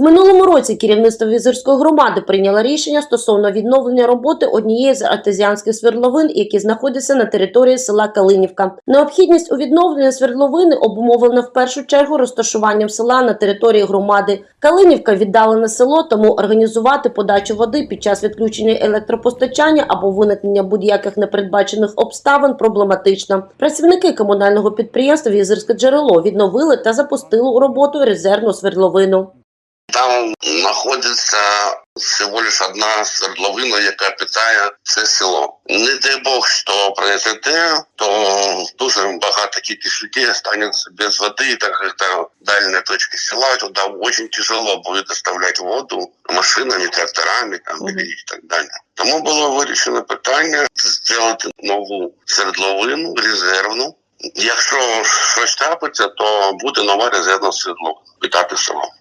минулому році керівництво візирської громади прийняло рішення стосовно відновлення роботи однієї з артезіанських свердловин, які знаходяться на території села Калинівка. Необхідність у відновленні свердловини обумовлена в першу чергу розташуванням села на території громади. Калинівка віддалене село, тому організувати подачу води під час відключення електропостачання або виникнення будь-яких непередбачених обставин проблематично. Працівники комунального підприємства Візирське джерело відновили та запустили у роботу резервну свердловину. Там знаходиться всього лиш одна свердловина, яка питає це село. Не дай Бог, що произойде, то дуже багато кількість людей останеться без води, так як це дальня точка села, туди дуже тяжело буде доставляти воду машинами, тракторами там, і так далі. Тому було вирішено питання зробити нову свердловину, резервну. Якщо щось трапиться, то буде нова резервна свердловина питати село.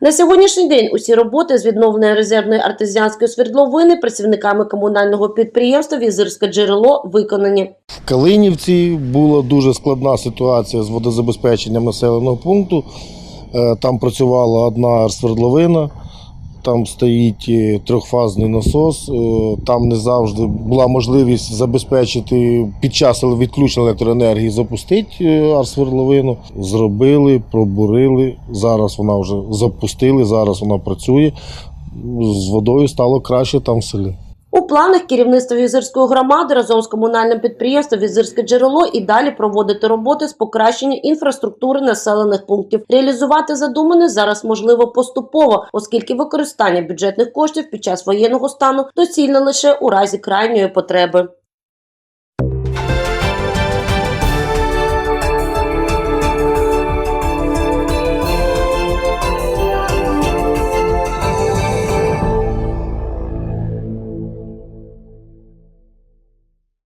На сьогоднішній день усі роботи з відновлення резервної артезіанської свердловини працівниками комунального підприємства Візирське джерело виконані. В Калинівці була дуже складна ситуація з водозабезпеченням населеного пункту. Е, Там працювала одна свердловина, там стоїть е, трьохфазний насос. е, Там не завжди була можливість забезпечити під час відключення електроенергії запустити арсвердловину. Зробили, пробурили. Зараз вона вже запустили, зараз вона працює. З водою стало краще там в селі. У планах керівництва візирської громади разом з комунальним підприємством Візирське джерело і далі проводити роботи з покращення інфраструктури населених пунктів. Реалізувати задумане зараз можливо поступово, оскільки використання бюджетних коштів під час воєнного стану доцільне лише у разі крайньої потреби.